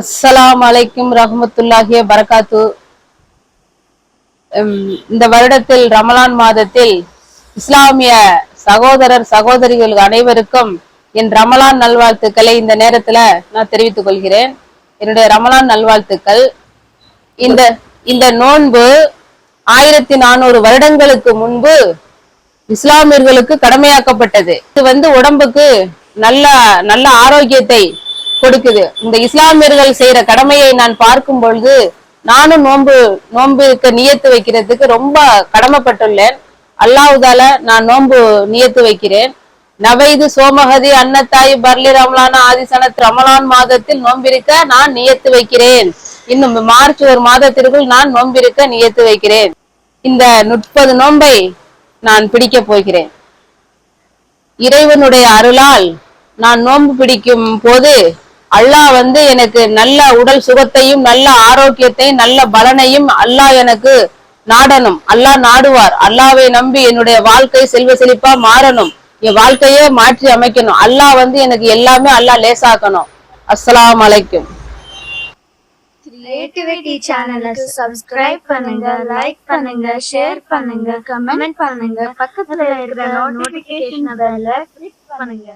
அஸ்ஸலாம் அலைக்கும் ரஹ்மத்துல்லாஹி பரகாத்து இந்த வருடத்தில் ரமலான் மாதத்தில் இஸ்லாமிய சகோதரர் சகோதரிகள் அனைவருக்கும் என் ரமலான் நல்வாழ்த்துக்களை இந்த நேரத்துல நான் தெரிவித்துக் கொள்கிறேன். என்னுடைய ரமலான் நல்வாழ்த்துக்கள். இந்த இந்த நோன்பு ஆயிரத்தி நானூறு வருடங்களுக்கு முன்பு இஸ்லாமியர்களுக்கு கடமையாக்கப்பட்டது. இது வந்து உடம்புக்கு நல்ல நல்ல ஆரோக்கியத்தை கொடுக்குது. இந்த இஸ்லாமியர்கள் செய்யற கடமையை நான் பார்க்கும் பொழுது நானும் நோன்பு நோன்பு இருக்க நியத்து வைக்கிறதுக்கு ரொம்ப கடமைப்பட்டுள்ளேன். அல்லாவுதால நான் நோன்பு நியத்து வைக்கிறேன். நவைது சோமகதி அன்னத்தாய் பர்லி ரமலான ஆதிசனத் ரமலான் மாதத்தில் நோம்பிருக்க நான் நியத்து வைக்கிறேன். இன்னும் மார்ச் ஒரு மாதத்திற்குள் நான் நோம்பிருக்க நியத்து வைக்கிறேன். இந்த முப்பது நோன்பை நான் பிடிக்க போகிறேன். இறைவனுடைய அருளால் நான் நோன்பு பிடிக்கும் போது அல்லாஹ் வந்து எனக்கு நல்ல உடல் சுகத்தையும் நல்ல ஆரோக்கியத்தையும் நல்ல பலனையும் அல்லாஹ் எனக்கு நாடணும். அல்லாஹ் நாடுவார். அல்லாவை நம்பி என்னுடைய வாழ்க்கை செல்வ செழிப்பா மாறணும். என் வாழ்க்கையே மாற்றி அமைக்கணும். அல்லாஹ் வந்து எனக்கு எல்லாமே அல்லாஹ் லேசாக்கணும். அஸ்லாம் அலைக்கும். கிரியேட்டிவிட்டி சேனலை சப்ஸ்கிரைப் பண்ணுங்க லைக் பண்ணுங்க ஷேர் பண்ணுங்க கமெண்ட் பண்ணுங்க. பக்கத்துல இருக்கிற நோட்டிபிகேஷன் பெல்ல கிளிக் பண்ணுங்க.